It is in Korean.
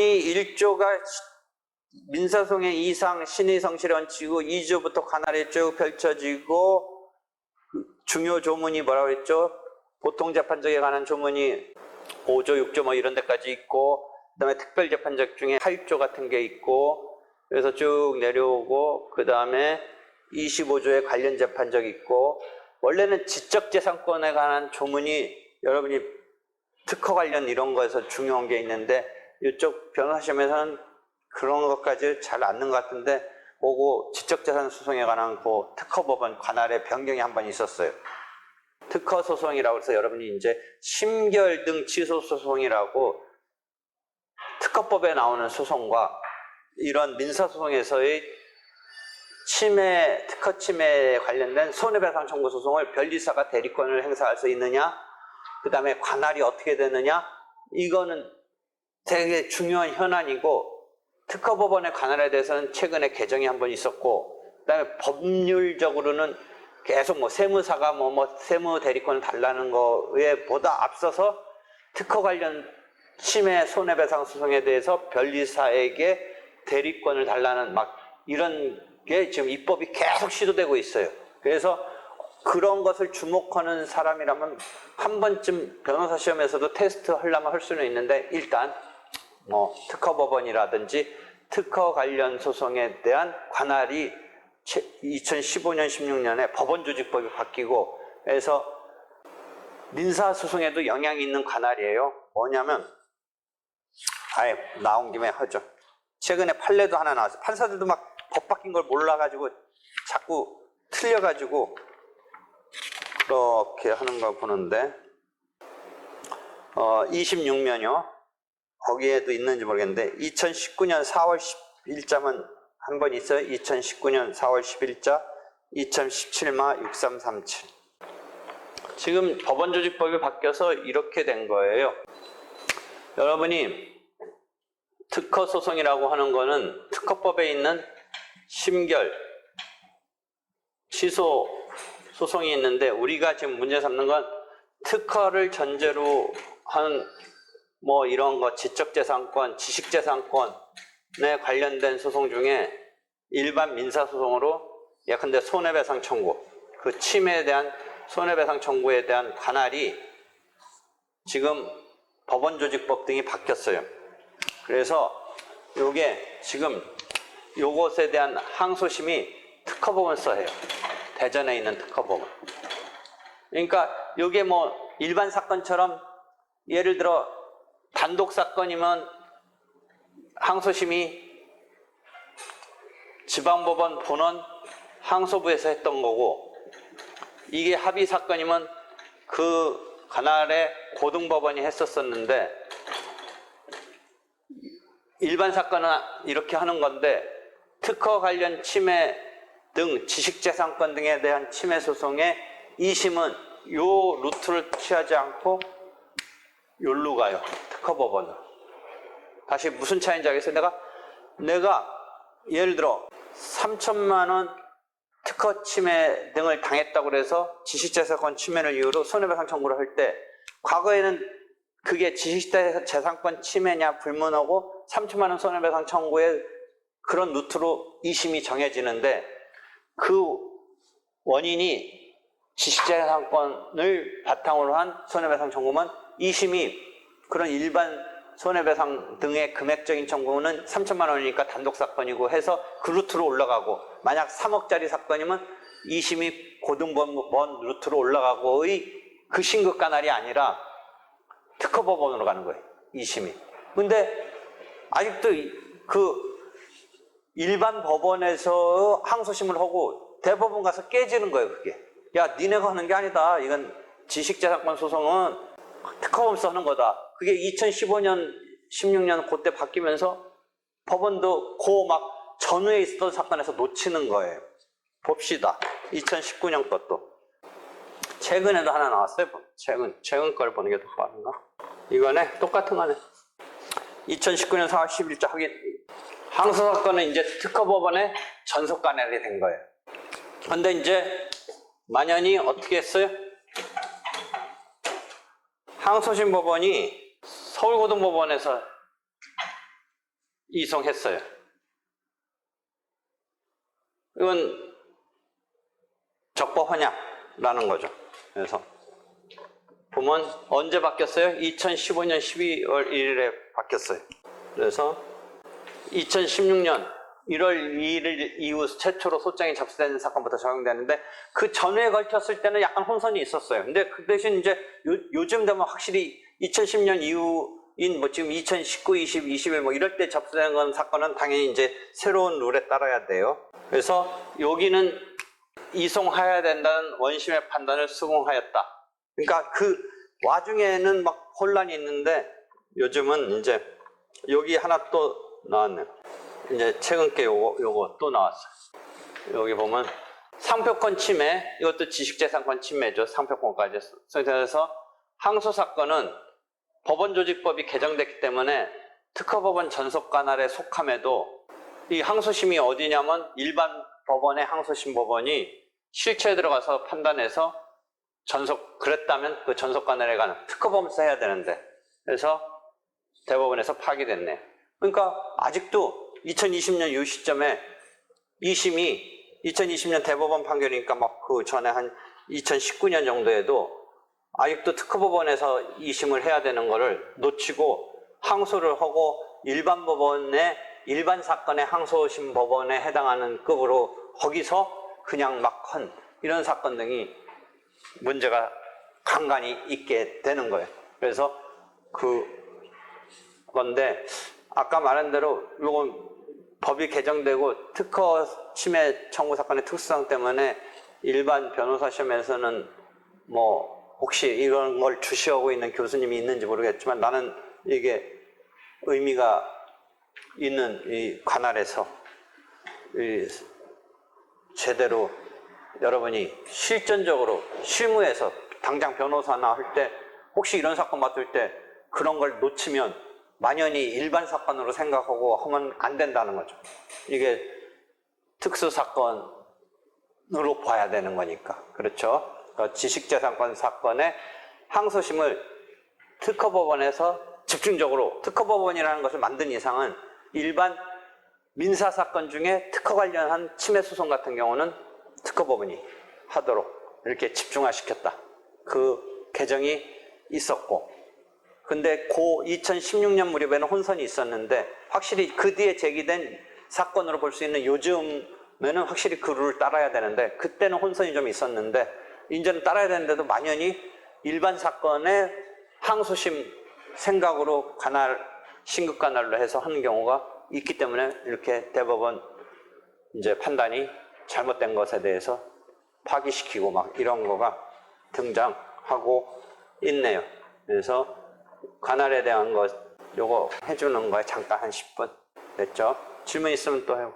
주문이 1조가 민사송의 이상 신의 성실의 원칙이고 2조부터 관할이 쭉 펼쳐지고 중요 조문이 뭐라고 그랬죠? 보통 재판적에 관한 조문이 5조, 6조 뭐 이런 데까지 있고 그다음에 특별 재판적 중에 8조 같은 게 있고 그래서 쭉 내려오고 그다음에 25조에 관련 재판적 있고 원래는 지적재산권에 관한 조문이 여러분이 특허 관련 이런 거에서 중요한 게 있는데 이쪽 변호사 시험에서는 그런 것까지 잘 않는 것 같은데 오고 지적재산 소송에 관한 그 특허법원 관할의 변경이 한 번 있었어요. 특허 소송이라고 해서 여러분이 이제 심결 등 취소 소송이라고 특허법에 나오는 소송과 이런 민사 소송에서의 침해 특허 침해에 관련된 손해배상 청구 소송을 변리사가 대리권을 행사할 수 있느냐, 그 다음에 관할이 어떻게 되느냐, 이거는 되게 중요한 현안이고 특허법원의 관할에 대해서는 최근에 개정이 한 번 있었고, 그다음에 법률적으로는 계속 뭐 세무사가 뭐 뭐 세무 대리권을 달라는 거에 보다 앞서서 특허 관련 침해 손해배상 소송에 대해서 변리사에게 대리권을 달라는 막 이런 게 지금 입법이 계속 시도되고 있어요. 그래서 그런 것을 주목하는 사람이라면 한 번쯤 변호사 시험에서도 테스트 하려면 할 수는 있는데 일단 뭐 특허 법원이라든지 특허 관련 소송에 대한 관할이 2015년 16년에 법원 조직법이 바뀌고 그래서 민사 소송에도 영향이 있는 관할이에요. 뭐냐면 아예 나온 김에 하죠. 최근에 판례도 하나 나왔어요. 판사들도 막 법 바뀐 걸 몰라가지고 자꾸 틀려가지고 그렇게 하는 걸 보는데 어, 26면요. 거기에도 있는지 모르겠는데 2019년 4월 11자만 한 번 있어요. 2019년 4월 11자 2017마 6337 지금 법원조직법이 바뀌어서 이렇게 된 거예요. 여러분이 특허 소송이라고 하는 거는 특허법에 있는 심결, 취소 소송이 있는데 우리가 지금 문제 삼는 건 특허를 전제로 한 뭐 이런 거 지적재산권, 지식재산권에 관련된 소송 중에 일반 민사소송으로 예컨대 손해배상 청구, 그 침해에 대한 손해배상 청구에 대한 관할이 지금 법원조직법 등이 바뀌었어요. 그래서 요게 지금 요것에 대한 항소심이 특허법원서 해요. 대전에 있는 특허법원. 그러니까 요게 뭐 일반 사건처럼 예를 들어 단독 사건이면 항소심이 지방법원 본원 항소부에서 했던 거고 이게 합의 사건이면 그 관할에 고등법원이 했었었는데 일반 사건은 이렇게 하는 건데 특허 관련 침해 등 지식재산권 등에 대한 침해 소송의 2심은 요 루트를 취하지 않고 요로 가요. 특허 법원으로. 다시 무슨 차이인지 알겠어요? 내가 내가 예를 들어 3천만 원 특허 침해 등을 당했다고 그래서 지식재산권 침해를 이유로 손해배상 청구를 할 때 과거에는 그게 지식재산권 침해냐 불문하고 3천만 원 손해배상 청구에 그런 루트로 2심이 정해지는데 그 원인이 지식재산권을 바탕으로 한 손해배상 청구면 2심이 그런 일반 손해배상 등의 금액적인 청구는 3천만 원이니까 단독 사건이고 해서 그 루트로 올라가고 만약 3억짜리 사건이면 2심이 고등법원 루트로 올라가고의 그 신급 관할이 아니라 특허법원으로 가는 거예요. 2심이. 근데 아직도 그 일반 법원에서 항소심을 하고 대법원 가서 깨지는 거예요, 그게. 야, 니네가 하는 게 아니다. 이건 지식재산권 소송은 특허법에서 하는 거다. 그게 2015년, 16년 그때 바뀌면서 법원도 그막 전후에 있었던 사건에서 놓치는 거예요. 봅시다. 2019년 것도. 최근에도 하나 나왔어요. 최근, 최근 걸 보는 게 더 빠른가? 이거네. 똑같은 거네. 2019년 4월 10일자 하긴 항소 사건은 이제 특허법원에 전속 관할이 된 거예요. 근데 이제 만연이 어떻게 했어요? 항소심 법원이 서울고등법원에서 이송했어요. 이건 적법 헌약라는 거죠. 그래서 보면 언제 바뀌었어요? 2015년 12월 1일에 바뀌었어요. 그래서 2016년 1월 2일 이후 최초로 소장이 접수된 사건부터 적용되는데 그 전에 걸쳤을 때는 약간 혼선이 있었어요. 근데 그 대신 이제 요, 즘 되면 확실히 2010년 이후인 뭐 지금 2019, 20, 21 뭐 이럴 때 접수된 건 사건은 당연히 이제 새로운 룰에 따라야 돼요. 그래서 여기는 이송해야 된다는 원심의 판단을 수긍하였다. 그러니까 그 와중에는 막 혼란이 있는데 요즘은 이제 여기 하나 또 나왔네요. 이제 최근 게 요거, 요거 또 나왔어요. 여기 보면 상표권 침해, 이것도 지식재산권 침해죠. 상표권까지. 그래서 항소 사건은 법원 조직법이 개정됐기 때문에 특허법원 전속관할에 속함에도 이 항소심이 어디냐면 일반 법원의 항소심 법원이 실체에 들어가서 판단해서 전속 그랬다면 그 전속관할에 가는 특허법원에서 해야 되는데 그래서 대법원에서 파기됐네요. 그러니까 아직도 2020년 이 시점에 2심이 2020년 대법원 판결이니까 막 그 전에 한 2019년 정도에도 아직도 특허법원에서 2심을 해야 되는 거를 놓치고 항소를 하고 일반 법원의 일반 사건의 항소심 법원에 해당하는 급으로 거기서 그냥 막한 이런 사건 등이 문제가 간간히 있게 되는 거예요. 그래서 그 건데 아까 말한 대로 요건 법이 개정되고 특허 침해 청구 사건의 특수성 때문에 일반 변호사 시험에서는 뭐 혹시 이런 걸 주시하고 있는 교수님이 있는지 모르겠지만 나는 이게 의미가 있는 이 관할에서 이 제대로 여러분이 실전적으로 실무에서 당장 변호사나 할 때 혹시 이런 사건 맡을 때 그런 걸 놓치면 만연히 일반 사건으로 생각하고 하면 안 된다는 거죠. 이게 특수 사건으로 봐야 되는 거니까. 그렇죠? 그러니까 지식재산권 사건의 항소심을 특허법원에서 집중적으로 특허법원이라는 것을 만든 이상은 일반 민사 사건 중에 특허 관련한 침해 소송 같은 경우는 특허법원이 하도록 이렇게 집중화시켰다. 그 개정이 있었고 근데 고 2016년 무렵에는 혼선이 있었는데 확실히 그 뒤에 제기된 사건으로 볼 수 있는 요즘에는 확실히 그 룰을 따라야 되는데 그때는 혼선이 좀 있었는데 이제는 따라야 되는데도 만연히 일반 사건의 항소심 생각으로 관할 신급 관할로 해서 하는 경우가 있기 때문에 이렇게 대법원 이제 판단이 잘못된 것에 대해서 파기시키고 막 이런 거가 등장하고 있네요. 그래서 관할에 대한 것 요거 해주는 거에 잠깐 한 10분 됐죠? 질문 있으면 또 해요.